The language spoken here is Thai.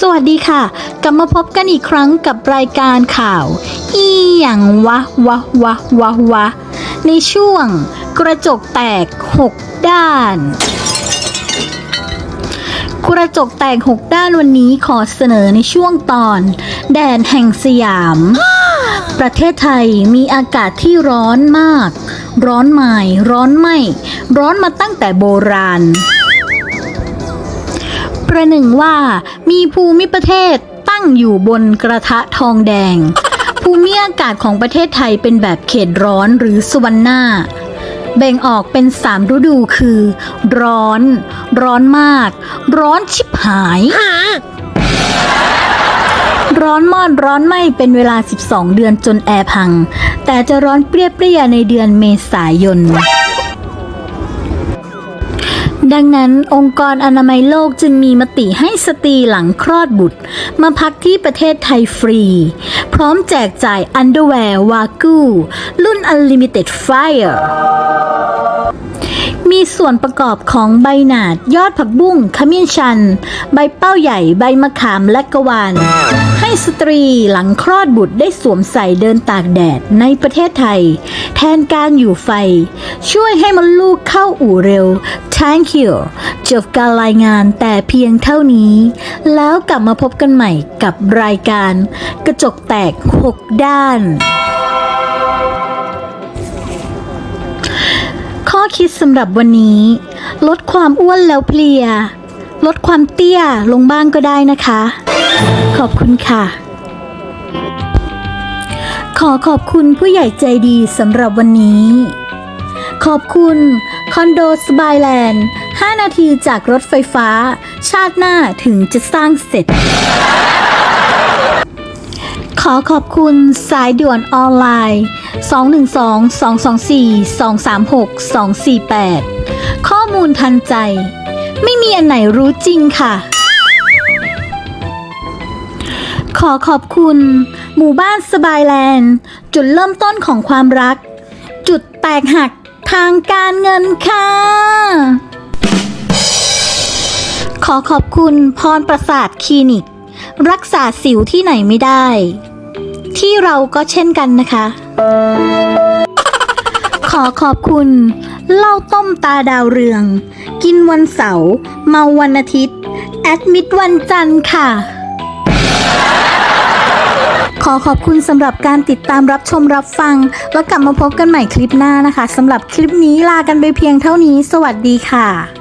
สวัสดีค่ะ กลับมาพบกันอีกครั้งกับรายการข่าว อีหยังวะวะวะวะวะ ในช่วงกระจกแตก 6 ด้าน กระจกแตก 6 ด้านวันนี้ขอเสนอในช่วงตอน แดนแห่งสยาม ประเทศไทยมีอากาศที่ร้อนมาก ร้อนใหม่ ร้อนไหมร้อนมาตั้งแต่โบราณ ประหนึ่งว่ามีภูมิประเทศตั้งอยู่บนกระทะทองแดง ภูมิอากาศของประเทศไทยเป็นแบบเขตร้อนหรือสวรรณาแบ่งออกเป็นสามฤดูคือ ร้อน ร้อนมาก ร้อนชิบหาย ร้อนมอดร้อนไหมเป็นเวลา 12 เดือนจนแอร์พัง แต่จะร้อนเปรี้ยๆในเดือนเมษายน ดังนั้นองค์กรอนามัยโลกจึงมีมติให้สตรีหลังคลอดบุตร มาพักที่ประเทศไทยฟรี พร้อมแจกจ่ายอันเดอร์แวร์วากูรุ่น Unlimited Fire มีส่วนประกอบของใบหนาด ยอดผักบุ้งขมิ้นชัน ใบเป้าใหญ่ ใบมะขามและกะวาน สตรีหลังคลอดบุตรได้สวมใส่เดินตากแดดในประเทศไทย แทนการอยู่ไฟ ช่วยให้มันลูกเข้าอู่เร็ว Thank you จบการรายงานแต่เพียงเท่านี้ แล้วกลับมาพบกันใหม่กับรายการ กระจกแตก 6 ด้าน ข้อคิดสำหรับวันนี้ ลดความอ้วนแล้วเพลีย ลดความเตี้ยลงบ้างก็ได้นะคะ ขอบคุณค่ะ ขอขอบคุณผู้ใหญ่ใจดีสำหรับวันนี้ ขอบคุณคอนโดสบายแลนด์ 5 นาทีจากรถไฟฟ้า ชาติหน้าถึงจะสร้างเสร็จ ขอขอบคุณสายด่วนออนไลน์ 212-224-236-248 ข้อมูลทันใจ ไม่มีอันไหนรู้จริงค่ะ ขอขอบคุณ หมู่บ้านสบายแลนด์ จุดเริ่มต้นของความรัก จุดแตกหักทางการเงินค่ะ ขอขอบคุณพรประสาทคลินิก รักษาสิวที่ไหนไม่ได้ ที่เราก็เช่นกันนะคะ ขอขอบคุณเหล้าต้มตาดาวเรือง กินวันเสาร์เมาวันอาทิตย์ แอดมิดวันจันทร์ค่ะ ขอขอบคุณสำหรับการติดตามรับชมรับฟัง แล้วกลับมาพบกันใหม่คลิปหน้านะคะสำหรับคลิปนี้ลากันไปเพียงเท่านี้ สวัสดีค่ะ